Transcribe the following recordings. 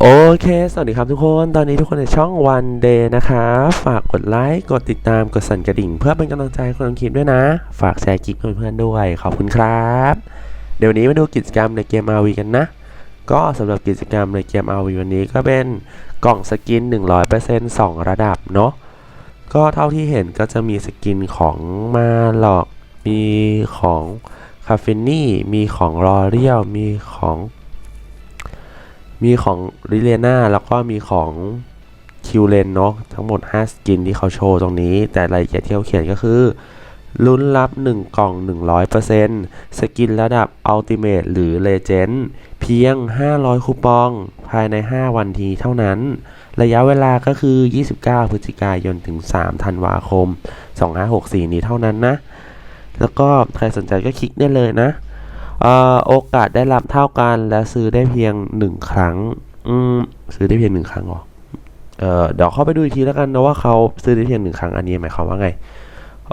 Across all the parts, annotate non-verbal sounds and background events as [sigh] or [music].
โอเค สวัสดีครับทุกคน ตอนนี้ทุกคนในช่อง One Day นะครับฝากกดไลค์ กดติดตาม กดสั่นกระดิ่ง เพื่อเป็นกำลังใจคนทำคลิปด้วยนะ ฝากแชร์คลิปเพื่อนๆด้วย ขอบคุณครับ เดี๋ยววนนี้มาดูกิจกรรมในเกม RV กันนะ ก็สำหรับกิจกรรมในเกม RV วันนี้ก็เป็นกล่องสกิน 100% 2 ระดับเนาะ ก็เท่าที่เห็นก็จะมีสกินของมาหลอก มีของคาเฟนี่ มีของรอเรียลมีของ มีของริเลนาแล้วก็มีของคิวเลนเนาะทั้งหมด 5 สกินที่เขาโชว์ตรงนี้ แต่รายละเอียดที่เขาเขียนก็คือ ลุ้นรับ 1 กล่อง 100%สกินระดับ Ultimate หรือ Legend เพียง 500 คูปอง ภายใน 5 วันทีเท่านั้น ระยะเวลาก็คือ 29 พฤศจิกายนถึง 3 ธันวาคม 2564 นี้เท่านั้นนะ แล้วก็ใครสนใจก็คลิกได้เลยนะ โอกาสได้รับเท่ากันและซื้อได้เพียง1ครั้งอืมซื้อได้เพียง1ครั้งหรอเออเดี๋ยวเข้าไปดูอีกทีแล้วกันนะว่าเขาซื้อได้เพียง1ครั้งอันนี้หมายความว่าไง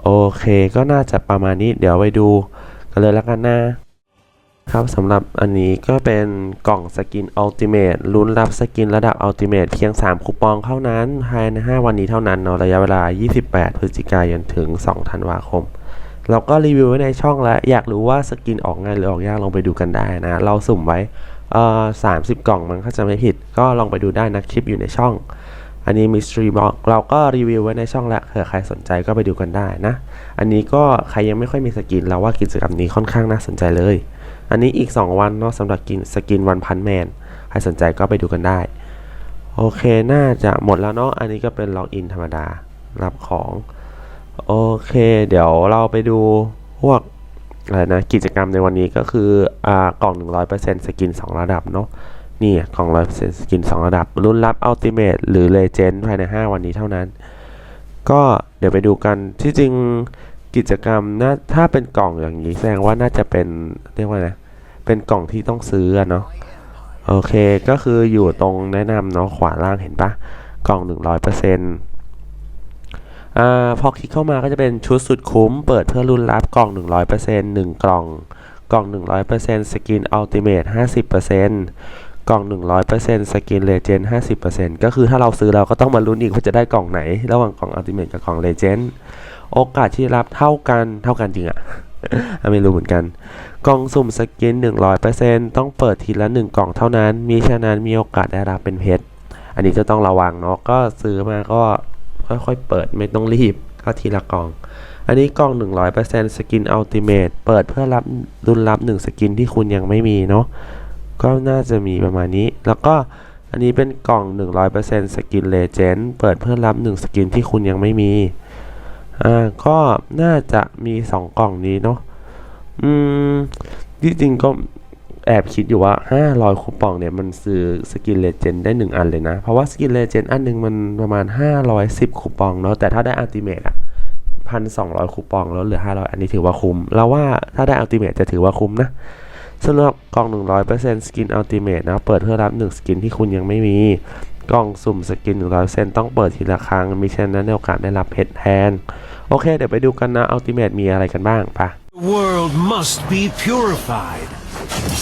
โอเคก็น่าจะประมาณนี้ เดี๋ยวไปดูกันเลยแล้วกันนะครับสำหรับอันนี้ก็เป็นกล่องสกินอัลติเมทลุ้นรับสกินระดับอัลติเมทเพียง 3 คูปองเท่านั้นภายใน 5 วันนี้เท่านั้นเนาะระยะเวลา 28 พฤศจิกายนถึง 2 ธันวาคม เราก็รีวิวไว้ในช่องแล้ว อยากรู้ว่าสกินออกง่ายหรือออกยากลองไปดูกันได้นะ เราสุ่มไว้เอ่อ30กล่องมันถ้าจะไม่ผิด ก็ลองไปดูได้นะคลิปอยู่ในช่อง อันนี้มีสตรีบอกเราก็รีวิวไว้ในช่องแล้วเผื่อใครสนใจก็ไปดูกันได้นะ อันนี้ก็ใครยังไม่ค่อยมีสกิน เราว่ากิจกรรมนี้ค่อนข้างน่าสนใจเลย อันนี้อีก 2 วันเนาะสำหรับกินสกินวันพันแมนใครสนใจก็ไปดูกันได้ โอเคน่าจะหมดแล้วเนาะอันนี้ก็เป็นล็อกอินธรรมดารับของ โอเค เดี๋ยวเราไปดูพวกอะไรนะกิจกรรมในวันนี้ก็คืออ่ากล่อง 100%สกิน 2 ระดับเนาะนี่กล่อง 100%สกิน 2 ระดับ รุ่นรับอัลติเม e หรือเลเจนด์ภายใน 5 วันนี้เท่านั้น ก็เดี๋ยวไปดูกันที่จริงกิจกรรมน่าถ้าเป็นกล่องอย่างนี้แสดงว่าน่าจะเป็นเรียกว่าไงเป็นกล่องที่ต้องซื้อเนาะโอเคก็คืออยู่ตรงแนะนำเนาะขวาล่างเห็นปะกล่อง 100% อ่าพอคลิกเข้ามาก็จะเป็นชุดสุดคุ้ม เปิดเพื่อรุ่นรับกล่อง 100% 1 กล่อง กล่อง 100%สกินอัลติเมท50%กล่อง 100%สกินเลเจนด์50%ก็คือถ้าเราซื้อเราก็ต้องมาลุ้นอีกว่าจะได้กล่องไหน ระหว่างกล่องอัลติเมทกับกล่องเลเจนด์โอกาสที่รับเท่ากันเท่ากันจริงอะไม่รู้เหมือนกัน กล่องสุ่มสกิน 100%ต้องเปิดทีละ 1 กล่องเท่านั้น มีฉะนั้นมีโอกาสได้รับเป็นเพชร อันนี้จะต้องระวังเนาะ ก็ซื้อมาก็ ค่อยๆ เปิดไม่ต้องรีบก็ทีละกล่อง อันนี้กล่อง 100%สกินอัลติเมทเปิดเพื่อรับรุ่นรับ 1 สกินที่คุณยังไม่มีเนาะก็น่าจะมีประมาณนี้ แล้วก็อันนี้เป็นกล่อง 100%สกินเลเจนด์เปิดเพื่อรับ 1 สกินที่คุณยังไม่มีอ่าก็น่าจะมี 2 กล่องนี้เนาะอืมที่จริงก็ แอบคิดอยู่ว่า 500 คูปองเนี่ย มันซื้อสกินเลเจนด์ได้ 1 อันเลยนะ เพราะว่าสกินเลเจนด์อันหนึงมันประมาณ 510 คูปองเนาะแต่ถ้าได้อัลติเมทอะพันสองร้อยคูปองแล้วเหลือ 500 อันนี้ถือว่าคุ้มแล้วว่าถ้าได้อัลติเมทจะถือว่าคุ้มนะสำหรับกล่อง 100%สกินอัลติเมทนะเปิดเพื่อรับ 1 สกินที่คุณยังไม่มีกล่องสุ่มสกิน 100%ต้องเปิดทีละครั้งมีเช่นนั้นในโอกาสได้รับเพชรแทน โอเค เดี๋ยวไปดูกันนะอัลติเมทมีอะไรกันบ้างปะ The world must be purified. you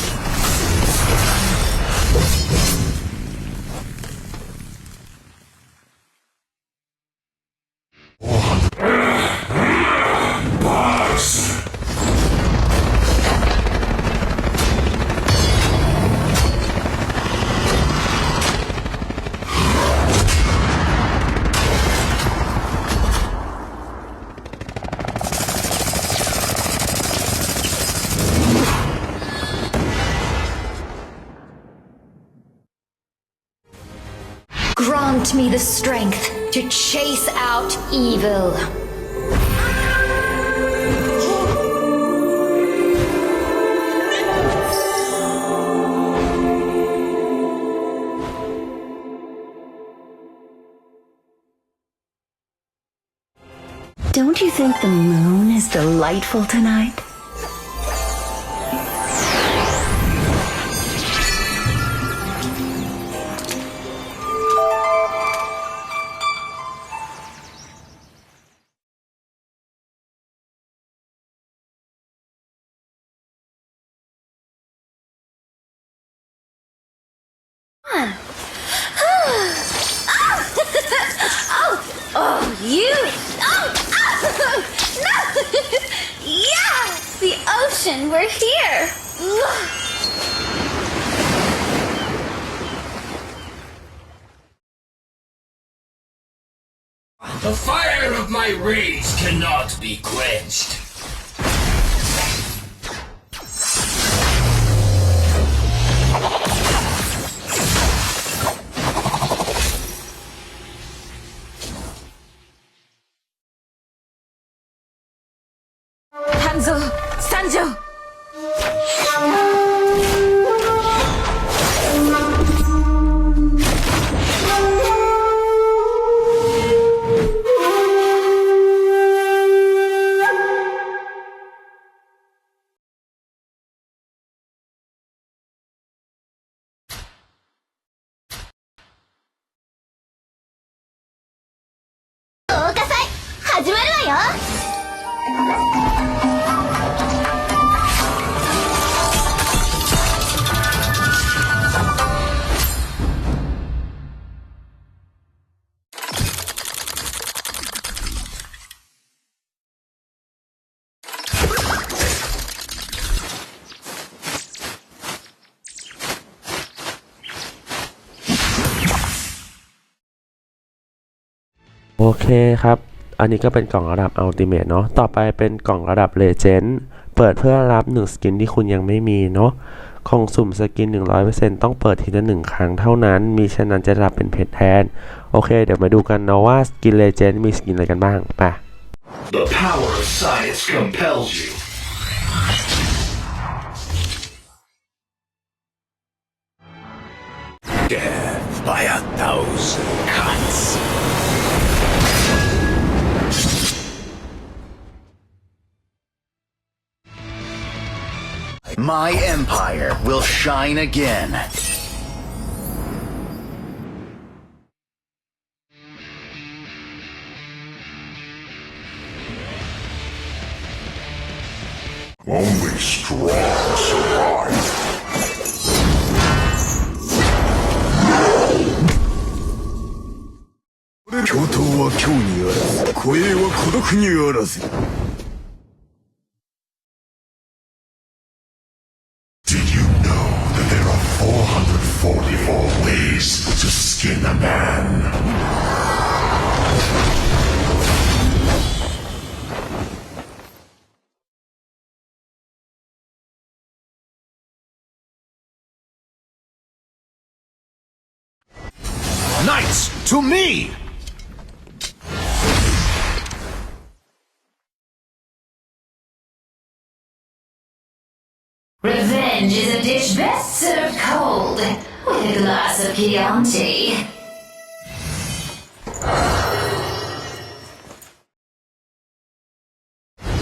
me the strength to chase out evil. Don't you think the moon is delightful tonight? Oh, [laughs] oh, you! Oh, oh, [laughs] no! [laughs] yeah! The ocean, we're here! The fire of my rage cannot be quenched. โอเคครับ อันนี้ก็เป็นกล่องระดับ Ultimate เนาะ ต่อไปเป็นกล่องระดับ Legend เปิดเพื่อรับ1สกินที่คุณยังไม่มีเนาะของสุ่มสกิน 100%ต้องเปิดทีละหนึ่งครั้งเท่านั้น มีฉะนั้นจะรับเป็นเพจแทน โอเค เดี๋ยวมาดูกันเนาะว่าสกิน Legend มีสกินอะไรกันบ้างไป The power of science compels you. Death by a thousand My empire will shine again. Only strong survive. 巨頭は今日にあらず、孤栄は孤独にあらず。 Ways to skin a man? Knights, to me! Revenge is a dish best served cold with a glass of Chianti.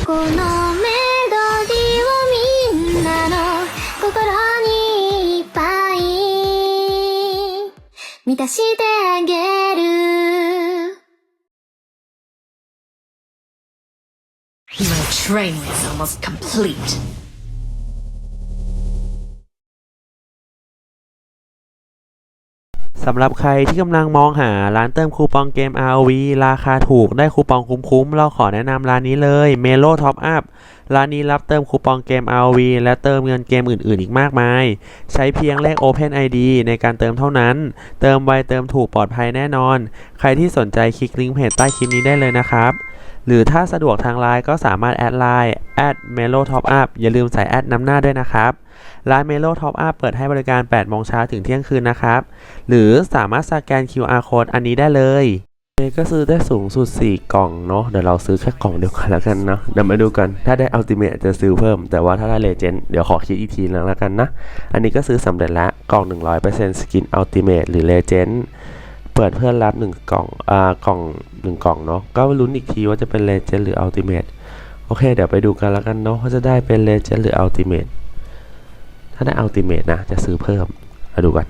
このメロデ สำหรับใครที่กำลังมองหาร้านเติมคูปองเกม ROV ราคาถูกได้คูปองคุ้มๆ เราขอแนะนำร้านนี้เลย Melo Top Up ร้านนี้รับเติมคูปองเกม ROV และเติมเงินเกมอื่นๆ อีกมากมาย ใช้เพียงเลข Open ID ในการเติมเท่านั้น เติมไวเติมถูกปลอดภัยแน่นอน ใครที่สนใจคลิกลิงก์เพจใต้คลิปนี้ได้เลยนะครับ หรือถ้าสะดวกทางไลน์ก็สามารถแอดไลน์ @melo top up อปอัพอย่าลืมใส่แอดนำหน้าด้วยนะครับร้าน Melo Top Up เปิดให้บริการ8โมงเช้าถึงเที่ยงคืนนะครับ หรือสามารถสแกน QR code อันนี้ได้เลยเอก็ซื้อได้สูงสุด 4 กล่องเนาะเดี๋ยวเราซื้อแค่กล่องเดียวกันแล้วกันเนาะเดี๋ยวมาดูกัน ถ้าได้ Ultimate จะซื้อเพิ่ม แต่ว่าถ้าได้ Legend เดี๋ยวขอคิดอีกทีนึงแล้วกันนะ อันนี้ก็ซื้อสำเร็จแล้วกล่อง 100%สกิน Ultimate หรือ Legend เปิด เปิดเพื่อนรับหนึ่งกล่อง อ่า กล่องหนึ่งกล่องเนาะ ก็ลุ้นอีกทีว่าจะเป็นเลเจนหรืออัลติเมทโอเค เดี๋ยวไปดูกันแล้วกันเนาะว่าจะได้เป็นเลเจนหรืออัลติเมทถ้าได้อัลติเมทนะ จะซื้อเพิ่มมาดูกัน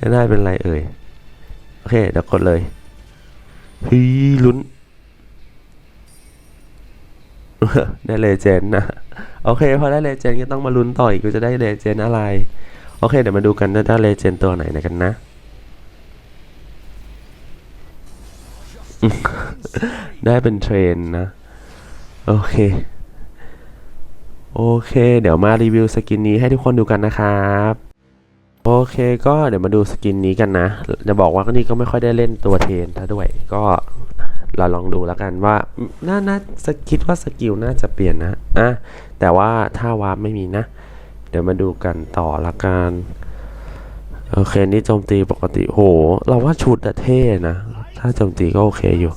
จะได้เป็นอะไรเอ่ย โอเค เดี๋ยวกดเลยฮีลุ้นได้เลเจนด์นะ โอเค พอได้เลเจนด์ก็ต้องมาลุ้นต่ออีกว่าจะได้เลเจนด์อะไร โอเค เดี๋ยวมาดูกันว่าได้เลเจนด์ตัวไหนนะกันนะ ได้เป็นเทรนนะ โอเค โอเค เดี๋ยวมารีวิวสกินนี้ให้ทุกคนดูกันนะครับโอเคก็เดี๋ยวมาดูสกินนี้กันนะ จะบอกว่านี่ก็ไม่ค่อยได้เล่นตัวเทรนถ้าด้วย ก็เราลองดูแล้วกันว่าน่าน่าจะคิดว่าสกิลน่าจะเปลี่ยนนะอะแต่ว่าถ้าวาร์ปไม่มีนะ เดี๋ยวมาดูกันต่อละกัน โอเค นี่โจมตีปกติโห เราว่าชุดอะเท่นะ ถ้าโจมตีก็โอเคอยู่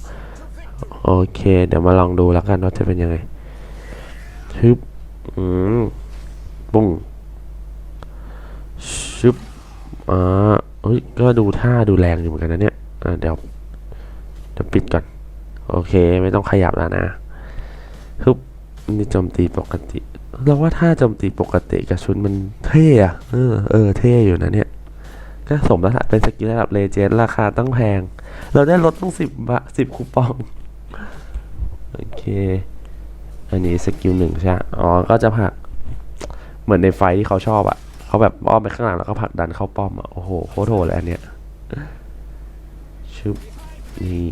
โอเค เดี๋ยวมาลองดูแล้วกันว่าจะเป็นยังไงชึบอืมปุ้งชึบอ่าเฮ้ยก็ดูท่าดูแรงอยู่เหมือนกันนะเนี่ยอ่าเดี๋ยวเดี๋ยวปิดก่อน โอเค ไม่ต้องขยับแล้วนะฮึบนี่โจมตีปกติเราว่าถ้าโจมตีปกติกับชุดมันเท่อะเออเออเท่อยู่นะเนี่ย ก็สมแล้วละเป็นสกิลระดับเลเจนด์ราคาตั้งแพง เราได้ลดต้องสิบบาทสิบคูปอง โอเค อันนี้สกิลหนึ่งใช่อ๋อ ก็จะผัก เหมือนในไฟที่เขาชอบอะเขาแบบอ้อมไปข้างหลังแล้วก็ผักดันเข้าป้อมอะโอ้โหโคตรโหดเลยอันเนี้ยชึบนี่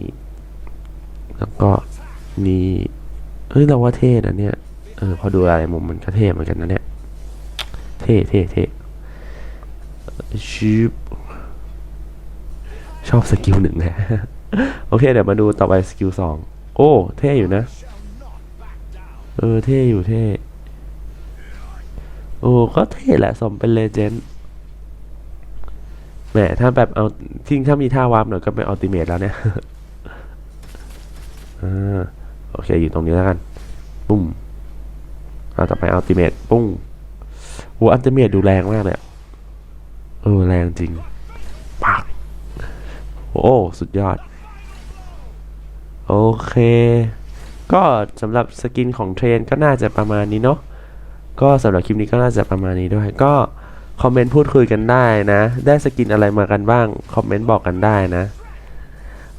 แล้วก็นี่เฮ้ยเราว่าเท่นะเนี่ย เออพอดูอะไรมุมมันก็เท่เหมือนกันนะเนี่ย เท่เท่เท่ชิบ ชอบสกิลหนึ่งนะโอเค เดี๋ยวมาดูต่อไปสกิลสองโอ้ เท่อยู่นะ เออ เท่อยู่เท่ โอ้ ก็เท่แหละ สมเป็นเลเจนด์แหมถ้าแบบเอาทิ้งถ้ามีท่าวาร์ปหน่อยก็เป็นอัลติเมทแล้วเนี่ยอ่าโอเค อยู่ตรงนี้แล้วกัน ปุ้มเอาต่อไปอัลติเมทปุ้งโอ้อัลติเมทดูแรงมากเลยเออ แรงจริง โอ้ สุดยอด โอเค ก็สำหรับสกินของเทรนก็น่าจะประมาณนี้เนาะก็สำหรับคลิปนี้ก็น่าจะประมาณนี้ด้วย ก็คอมเมนต์พูดคุยกันได้นะ ได้สกินอะไรมากันบ้าง คอมเมนต์บอกกันได้นะ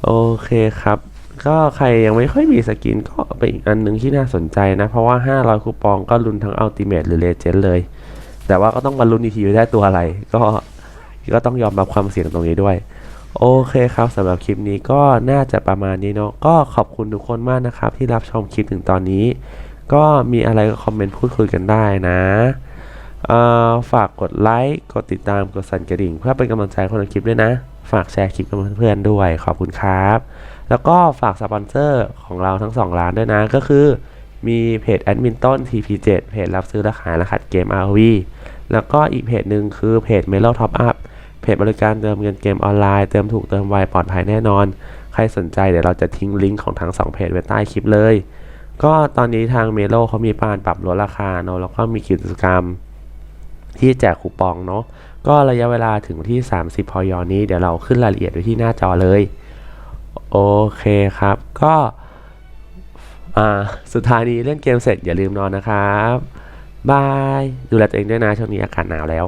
โอเคครับ ก็ใครยังไม่ค่อยมีสกินก็เป็นอีกอันหนึ่งที่น่าสนใจนะ เพราะว่า 500 คูปองก็ลุ้นทั้งอัลติเม e หรือเลเจนด์เลย แต่ว่าก็ต้องมาลุ้นอีกทีว่าได้ตัวอะไร ก็ก็ต้องยอมรับความเสี่ยงตรงนี้ด้วย โอเคครับสำหรับคลิปนี้ก็น่าจะประมาณนี้เนาะก็ขอบคุณทุกคนมากนะครับ ที่รับชมคลิปถึงตอนนี้ ก็มีอะไรก็คอมเมนต์พูดคุยกันได้นะฝากกดไลค์กดติดตามกดสั่นกระดิ่ง เพื่อเป็นกำลังใจคนทำคลิปด้วยนะ ฝากแชร์คลิปกับเพื่อนๆด้วยขอบคุณครับ แล้วก็ฝากสปอนเซอร์ของเราทั้ง 2 ร้านด้วยนะ ก็คือมีเพจแอดมินต้น TP7 เพจรับซื้อและขายรหัสเกม RV แล้วก็อีกเพจหนึ่งคือเพจ Melo Top Up เพ จบริการเติมเงินเกมออนไลน์ เติมถูกเติมไวปลอดภัยแน่นอน ใครสนใจเดี๋ยวเราจะทิ้งลิงก์ของทั้ง 2 เพจไว้ใต้คลิปเลย ก็ตอนนี้ทางเมโลเขามีการปรับลดราคาเนาะแล้วก็มีกิจกรรมที่แจกคูปองเนาะก็ระยะเวลาถึงที่ 30พยนี้เดี๋ยวเราขึ้นรายละเอียดไว้ที่หน้าจอเลย โอเคครับ ก็อ่าสุดท้ายนี้เล่นเกมเสร็จอย่าลืมนอนนะครับ บาย ดูแลตัวเองด้วยนะช่วงนี้อากาศหนาวแล้ว